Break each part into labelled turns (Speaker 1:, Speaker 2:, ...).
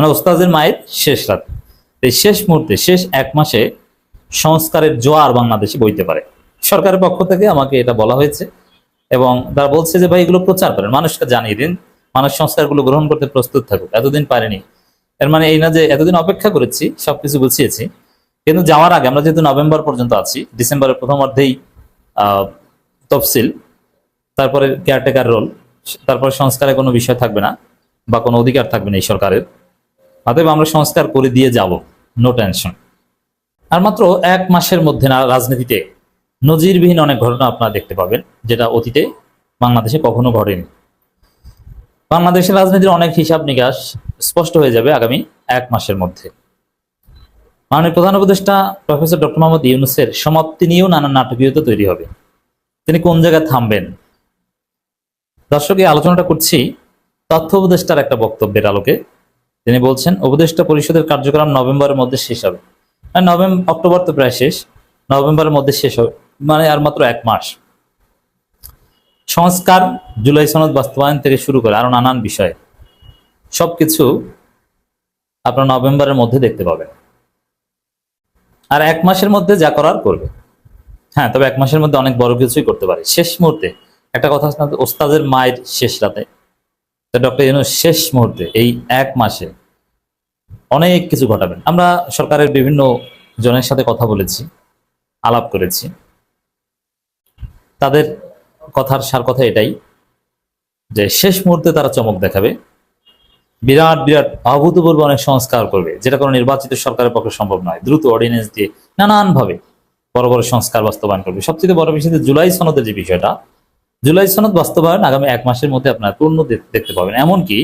Speaker 1: মানে ওস্তাদের মায়ের শেষ রাত। এই শেষ মুহূর্তে, শেষ এক মাসে সংস্কারের জোয়ার বাংলাদেশে বইতে পারে। সরকারের পক্ষ থেকে আমাকে এটা বলা হয়েছে এবং তারা বলছে যে, ভাই, এগুলো প্রচার করেন, মানুষকে জানিয়ে দিন। মানুষ সংস্কারগুলো গ্রহণ করতে প্রস্তুত থাকুক। এতদিন পারেনি। এর মানে এই না যে এতদিন অপেক্ষা করেছি, সবকিছু গুছিয়েছি। কিন্তু যাওয়ার আগে, আমরা যেহেতু নভেম্বর পর্যন্ত আছি, ডিসেম্বরের প্রথম অর্ধেই তফসিল, তারপরে কেয়ারটেকার রোল তারপরে সংস্কারে কোনো বিষয় থাকবে না বা কোনো অধিকার থাকবে না এই সরকারের। অতএব আমরা সংস্কার করে দিয়ে যাব। নো টেনশন আর মাত্র এক মাসের মধ্যে না, রাজনীতিতে নজিরবিহীন অনেক ঘটনা আপনারা দেখতে পাবেন, যেটা অতীতে বাংলাদেশে কখনো ঘটেনি। বাংলাদেশের রাজনীতির অনেক হিসাব নিকাশ স্পষ্ট হয়ে যাবে আগামী এক মাসের মধ্যে। মাননীয় প্রধান উপদেষ্টা প্রফেসর ডক্টর মোহাম্মদ ইউনুসের সমাপ্তি নিয়েও নানান নাটকীয়তা তৈরি হবে। তিনি কোন জায়গায় থামবেন? দর্শক আলোচনাটা করছি তথ্য উপদেষ্টার একটা বক্তব্যের আলোকে। তিনি বলছেন, উপদেষ্টা পরিষদের কার্যক্রম নভেম্বরের মধ্যে শেষ হবে। নভেম্বর অক্টোবর তো প্রায় শেষ। নভেম্বরের মধ্যে শেষ হবে মানে আর মাত্র এক মাস। সংস্কার জুলাই সনদ বাস্তবায়ন থেকে শুরু করে আরও নানান বিষয়। সবকিছু আপনার নভেম্বরের মধ্যে দেখতে পাবেন। আর এক মাসের মধ্যে যা করার করবে। হ্যাঁ তবে এক মাসের মধ্যে অনেক বড় কিছুই করতে পারে। শেষ মুহূর্তে একটা কথা ওস্তাদের মায়ের শেষ রাতে ডক্টর ইউনুস, শেষ মুহূর্তে, এই এক মাসে অনেক কিছু ঘটাবেন। আমরা সরকারের বিভিন্ন জনের সাথে কথা বলেছি, আলাপ করেছি। তাদের কথার সার কথা এটাই যে, শেষ মুহূর্তে তারা চমক দেখাবে। বিরাট বিরাট অভূতপূর্ব অনেক সংস্কার করবে, যেটা কোনো নির্বাচিত সরকারের পক্ষে সম্ভব নয়। দ্রুত অর্ডিন্যান্স দিয়ে নানানভাবে বড় বড় সংস্কার বাস্তবায়ন করবে। সবচেয়ে বড় বিষয় জুলাই সনদের যে বিষয়টা জুলাই সনদ বাস্তবায়ন আগামী এক মাসের মধ্যে আপনার পূর্ণ দেখতে পাবেন। এমনকি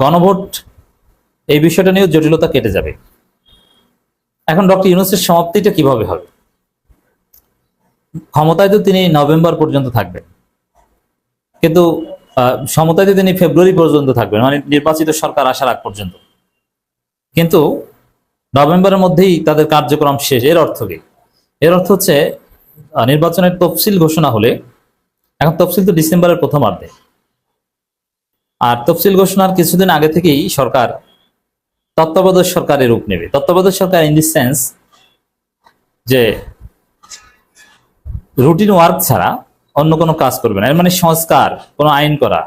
Speaker 1: গণভোট, এই বিষয়টা নিয়েও জটিলতা কেটে যাবে। এখন ডক্টর ইউনুসের সমাপ্তিটা কীভাবে হবে? ক্ষমতায় তো তিনি নভেম্বর পর্যন্ত থাকবেন। কিন্তু তো তিনি ফেব্রুয়ারি পর্যন্ত থাকবেন মানে নির্বাচিত সরকার আসার আগ পর্যন্ত। কিন্তু, নভেম্বরের মধ্যেই তাদের কার্যক্রম শেষ। এর অর্থ কি? এর অর্থ হচ্ছে নির্বাচনের তফসিল ঘোষণা হলে এখন তফসিল তো ডিসেম্বরের প্রথমার্ধে আর তফসিল ঘোষণার কিছুদিন আগে থেকেই সরকার তত্ত্বাবধায়ক সরকারের রূপ নেবে। তত্ত্বাবধায়ক সরকার ইন দি সেন্স যে রুটিন ওয়ার্ক ছাড়া অন্য কোনো কাজ করবে না। এর মানে সংস্কার, কোনো আইন করা।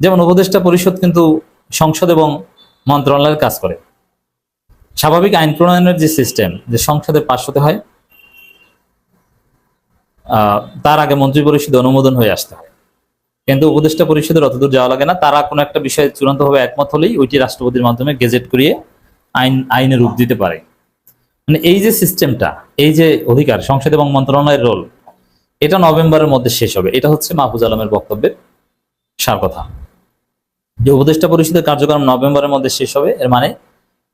Speaker 1: যেমন উপদেষ্টা পরিষদ কিন্তু সংসদ এবং মন্ত্রণালয়ের কাজ করে। স্বাভাবিক আইন প্রণয়নের যে সিস্টেম যে সংসদে পাশ হতে হয় তার আগে মন্ত্রী পরিষদ অনুমোদন হয়ে আসতে হয়। কিন্তু উপদেষ্টা পরিষদের অতদূর যাওয়া লাগে না। তারা কোনো একটা বিষয়ে চূড়ান্তভাবে একমত হলেই ওইটি রাষ্ট্রপতির মাধ্যমে গেজেট করিয়ে আইন, আইনে রূপ দিতে পারে। মানে এই যে সিস্টেমটা, এই যে অধিকার, সংসদ এবং মন্ত্রণালয়ের রোল এটা নভেম্বরের মধ্যে শেষ হবে। এটা হচ্ছে মাহফুজ আলমের বক্তব্যের সার কথা। যে উপদেষ্টা পরিষদের কার্যক্রম নভেম্বরের মধ্যে শেষ হবে, এর মানে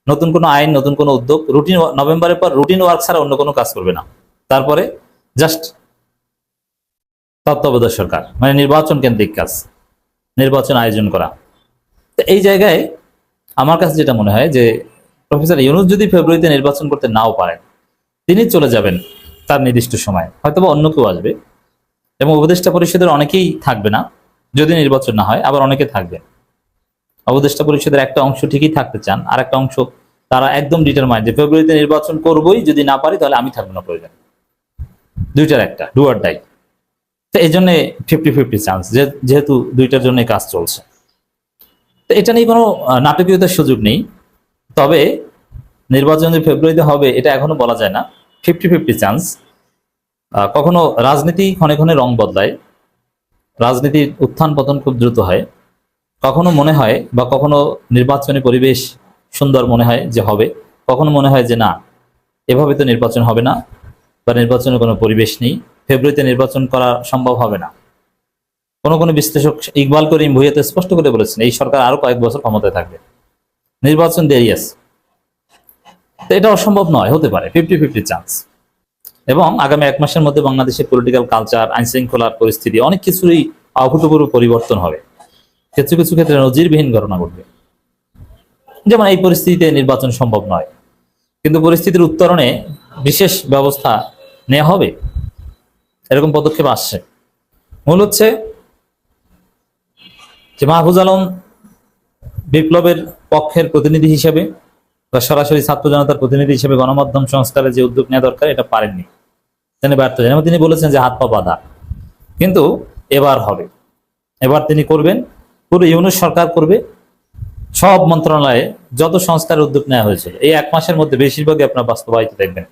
Speaker 1: নতুন কোনো আইন, নতুন কোনো উদ্যোগ রুটিন নভেম্বরের পর রুটিন ওয়ার্ক ছাড়া অন্য কোনো কাজ করবে না। তারপরে জাস্ট তত্ত্বাবধায়ক সরকার মানে নির্বাচন কেন্দ্রিক কাজ, নির্বাচন আয়োজন করা। তো এই জায়গায় আমার কাছে যেটা মনে হয় যে, প্রফেসর ইউনুস যদি ফেব্রুয়ারিতে নির্বাচন করতে নাও পারেন, তিনি চলে যাবেন তার নির্দিষ্ট সময়। হয়তোবা অন্য কেউ আসবে এবং উপদেষ্টা পরিষদের অনেকেই থাকবে না। যদি নির্বাচন না হয়, আবার অনেকে থাকবেন উপদেষ্টা পরিষদের একটা অংশ ঠিকই থাকতে চান, আর একটা অংশ তারা একদম ডিটারমাইন্ড যে ফেব্রুয়ারিতে নির্বাচন করবই, যদি না পারি তাহলে আমি থাকব না প্রয়োজন। দুইটার একটা ডু আর ডাই তো এই জন্য ফিফটি ফিফটি চান্স যেহেতু দুইটার জন্য কাজ চলছে। তো এটা নিয়ে কোনো নাটকীয়তার সুযোগ নেই। তবে নির্বাচন যে ফেব্রুয়ারিতে হবে, এটা এখনও বলা যায় না। ফিফটি ফিফটি চান্স কখনো রাজনীতি ক্ষণে ক্ষণে রং বদলায়। রাজনীতির উত্থান পতন খুব দ্রুত হয়। কখনো মনে হয় বা কখনো নির্বাচনী পরিবেশ সুন্দর মনে হয় যে হবে। কখনো মনে হয় যে না, এভাবে তো নির্বাচন হবে না বা নির্বাচনের কোনো পরিবেশ নেই। ফেব্রুয়ারিতে নির্বাচন করা সম্ভব হবে না। কোনো কোনো বিশ্লেষক ইকবাল করিম ভুইয়াতে স্পষ্ট করে বলেছেন, এই সরকার আরও কয়েক বছর ক্ষমতায় থাকবে। নির্বাচন দেরি আছে এটা অসম্ভব নয়, হতে পারে ফিফটি ফিফটি চান্স এবং আগামী এক মাসের মধ্যে বাংলাদেশের পলিটিক্যাল কালচার আইন শৃঙ্খলার পরিস্থিতি, অনেক কিছুরই অভূতপূর্ব পরিবর্তন হবে। কিছু কিছু ক্ষেত্রে নজিরবিহীন ঘটনা ঘটবে। যেমন এই পরিস্থিতিতে নির্বাচন সম্ভব নয়। কিন্তু পরিস্থিতির উত্তরণে বিশেষ ব্যবস্থা নেওয়া হবে। এরকম পদক্ষেপ আসছে। মূল হচ্ছে যে মাহফুজ আলম বিপ্লবের পক্ষের প্রতিনিধি হিসেবে বা সরাসরি ছাত্র জনতার প্রতিনিধি হিসেবে গণমাধ্যম সংস্কারের যে উদ্যোগ নেওয়া দরকার, এটা পারেননি। তিনি ব্যর্থ এবং তিনি বলেছেন যে হাত পা বাঁধা। কিন্তু এবার হবে। এবার তিনি করবেন, পুরো ইউনুস সরকার করবে। সব মন্ত্রণালয়ে যত সংস্কার উদ্যোগ নেওয়া হয়েছিল, এই এক মাসের মধ্যে বেশিরভাগই আপনার বাস্তবায়িত দেখবেন।